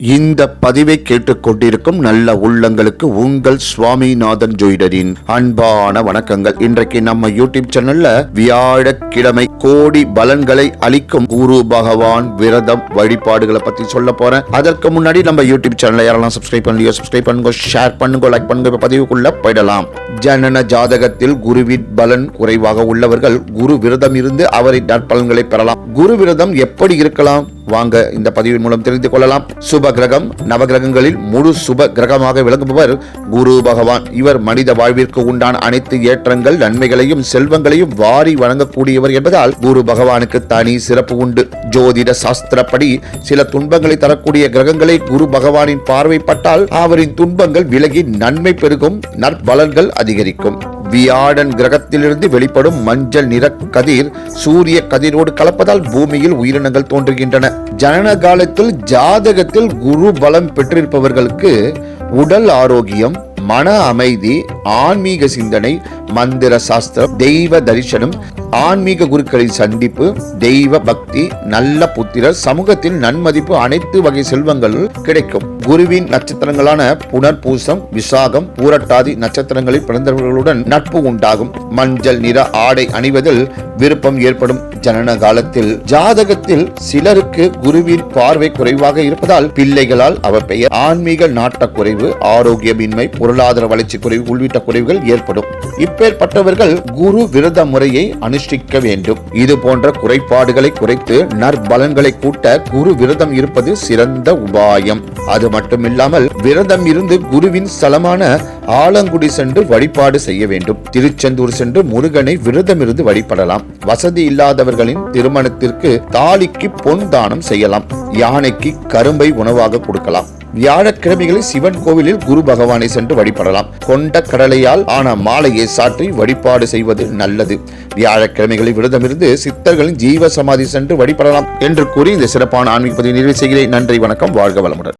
இந்த பதிவை கேட்டுக்கொண்டிருக்கும் நல்ல உள்ளங்களுக்கு உங்கள் சுவாமிநாதன் ஜோயிடரின் அன்பான வணக்கங்கள். இன்றைக்கு நம்ம யூடியூப் சேனல்ல வியாழக்கிழமை கோடி பலன்களை அளிக்கும் குரு பகவான் விரதம் வழிபாடுகளை பத்தி சொல்ல போறேன். அதற்கு முன்னாடி நம்ம யூடியூப் சேனலை யாரெல்லாம் சப்ஸ்கிரைப் பண்ணலையோ சப்ஸ்கிரைப் பண்ணுங்க ஷேர் பண்ணுங்க லைக் பண்ணுங்க. பதிவுக்குள்ள போயிடலாம். ஜனன ஜாதகத்தில் குருவின் பலன் குறைவாக உள்ளவர்கள் குரு விரதம் இருந்து அவரை நற்பலன்களை பெறலாம். குரு விரதம் எப்படி இருக்கலாம்? வாங்க இந்த பதிவின் மூலம் தெரிந்து கொள்ளலாம். சுப கிரகம் நவகிரகங்களில் முழு சுப கிரகமாக விளங்குபவர் குரு பகவான். இவர் மனித வாழ்விற்கு உண்டான அனைத்து ஏற்றங்கள் நன்மைகளையும் செல்வங்களையும் வாரி வழங்கக்கூடியவர் என்பதால் குரு பகவானுக்கு தனி சிறப்பு உண்டு. ஜோதிட சாஸ்திரப்படி சில துன்பங்களை தரக்கூடிய கிரகங்களை குரு பகவானின் பார்வைப்பட்டால் அவரின் துன்பங்கள் விலகி நன்மை பெருகும் நற்பலன்கள் அதிகரிக்கும். வியாழன் கிரகத்திலிருந்து வெளிப்படும் மஞ்சள் நிற கதிர் சூரிய கதிரோடு கலப்பதால் பூமியில் உயிரினங்கள் தோன்றுகின்றன. ஜனன காலத்தில் ஜாதகத்தில் குரு பலம் பெற்றிருப்பவர்களுக்கு உடல் ஆரோக்கியம் மன அமைதி ஆன்மீக சிந்தனை மந்திர சாஸ்திரம் தெய்வ தரிசனம் ஆன்மீக குருக்களின் சந்திப்பு தெய்வ பக்தி நல்ல புத்திரர் சமூகத்தில் நன்மதிப்பு அனைத்து வகை செல்வங்கள் கிடைக்கும். குருவின் நட்சத்திரங்களான புனர்பூசம் விசாகம் பூரட்டாதி நட்சத்திரங்களில் பிறந்தவர்களுடன் நட்பு உண்டாகும். மஞ்சள் நிற ஆடை அணிவதில் விருப்பம் ஏற்படும் ஜனன காலத்தில். ஜாதகத்தில் சிலருக்கு குருவின் பார்வை குறைவாக இருப்பதால் பிள்ளைகளால் அவர் பெயர் ஆன்மீக நாட்ட குறைவு ஆரோக்கியமின்மை பொருளாதார வளர்ச்சி குறைவு உள்ளிட்ட குறைவுகள் ஏற்படும். இப்பேற்பட்டவர்கள் குரு விரத முறையை அனுஷ்டிக்க வேண்டும். இது போன்ற குறைபாடுகளை குறைத்து நற்பலன்களை கூட்ட குரு விரதம் இருப்பது சிறந்த உபாயம். அது மட்டுமில்லாமல் விரதம் இருந்து குருவின் ஸ்தலமான ஆலங்குடி சென்று வழிபாடு செய்ய வேண்டும். திருச்செந்தூர் சென்று முருகனை விரதம் இருந்து வழிபடலாம். வசதி இல்லாதவர்களின் திருமணத்திற்கு தாலிக்கு பொன் தானம் செய்யலாம். யானைக்கு கரும்பை உணவாக கொடுக்கலாம். வியாழக்கிழமைகளில் சிவன் கோவிலில் குரு பகவானை சென்று வழிபடலாம். கொண்ட கடலையால் ஆன மாலையை சாற்றி வழிபாடு செய்வது நல்லது. வியாழக்கிழமைகளில் விரதமிருந்து சித்தர்களின் ஜீவ சமாதி சென்று வழிபடலாம் என்று கூறி இந்த சிறப்பான ஆன்மீக பதிவு நிறைவு செய்கிறேன். நன்றி வணக்கம் வாழ்க வளமுடன்.